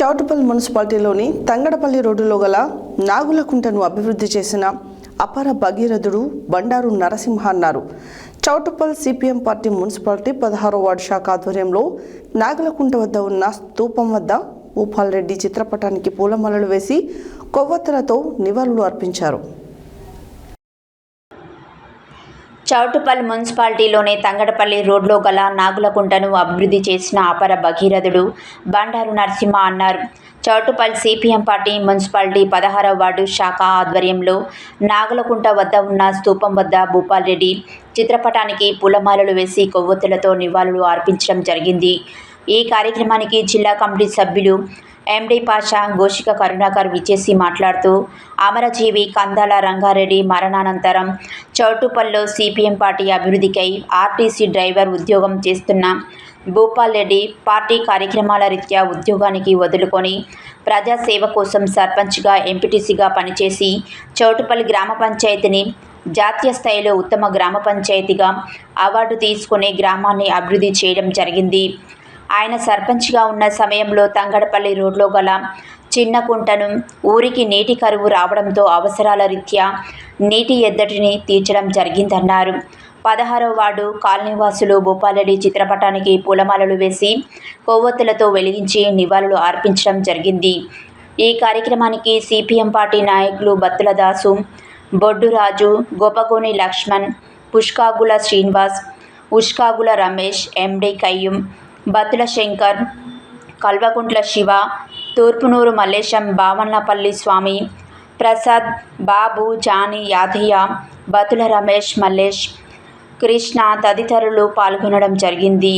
చౌటుపల్ మున్సిపాలిటీలోని తంగడపల్లి రోడ్డులో గల నాగులకుంటను అభివృద్ధి చేసిన అపర భగీరథుడు బండారు నరసింహ అన్నారు. చౌటుపల్ సిపిఎం పార్టీ మున్సిపాలిటీ పదహారో వార్డు శాఖ ఆధ్వర్యంలో నాగులకుంట వద్ద ఉన్న స్తూపం వద్ద భూపాల్ రెడ్డి చిత్రపటానికి పూలమాలలు వేసి కొవ్వొత్తులతో నివాళులు అర్పించారు. చౌటుపల్లి మున్సిపాలిటీలోని తంగడపల్లి రోడ్లో గల నాగులకుంటను అభివృద్ధి చేసిన అపర భగీరథుడు బండారు నరసింహ అన్నారు. చౌటుపల్లి సిపిఎం పార్టీ మున్సిపాలిటీ పదహారవ వార్డు శాఖ ఆధ్వర్యంలో నాగులకుంట వద్ద ఉన్న స్తూపం వద్ద భూపాల్ రెడ్డి చిత్రపటానికి పూలమాలలు వేసి కొవ్వొత్తులతో నివాళులు అర్పించడం జరిగింది. ఈ కార్యక్రమానికి జిల్లా కమిటీ సభ్యులు ఎండి పాషా గోషిక కరుణాకర్ విచేసి మాట్లాడుతూ అమరజీవి కందాల రంగారెడ్డి మరణానంతరం చౌటుపల్లో సిపిఎం పార్టీ అభివృద్ధికై ఆర్టీసీ డ్రైవర్ ఉద్యోగం చేస్తున్న భూపాల్ రెడ్డి పార్టీ కార్యక్రమాల రీత్యా ఉద్యోగానికి వదులుకొని ప్రజాసేవ కోసం సర్పంచ్గా ఎంపీటీసీగా పనిచేసి చౌటుపల్లి గ్రామ పంచాయతీని జాతీయ స్థాయిలో ఉత్తమ గ్రామ పంచాయతీగా అవార్డు తీసుకుని గ్రామాన్ని అభివృద్ధి చేయడం జరిగింది. ఆయన సర్పంచ్గా ఉన్న సమయంలో తంగడపల్లి రోడ్లో గల చిన్న కుంటను ఊరికి నీటి కరువు రావడంతో అవసరాల రీత్యా నీటి ఎద్దటిని తీర్చడం జరిగిందన్నారు. పదహారో వార్డు కాలనీవాసులు భూపాలరెడ్డి చిత్రపటానికి పూలమాలలు వేసి కొవ్వొత్తులతో వెలిగించి నివాళులు అర్పించడం జరిగింది. ఈ కార్యక్రమానికి సిపిఎం పార్టీ నాయకులు బత్తుల దాసు బొడ్డురాజు గోపగోని లక్ష్మణ్ పుష్కాగుల శ్రీనివాస్ ఉష్కాగుల రమేష్ ఎండి కయ్యం బతుల శంకర్ కల్వకుంట్ల శివ తూర్పునూరు మల్లేశం బావన్నపల్లి స్వామి ప్రసాద్ బాబు జాని యాదయ్య బతుల రమేష్ మల్లేష్ కృష్ణ తదితరులు పాల్గొనడం జరిగింది.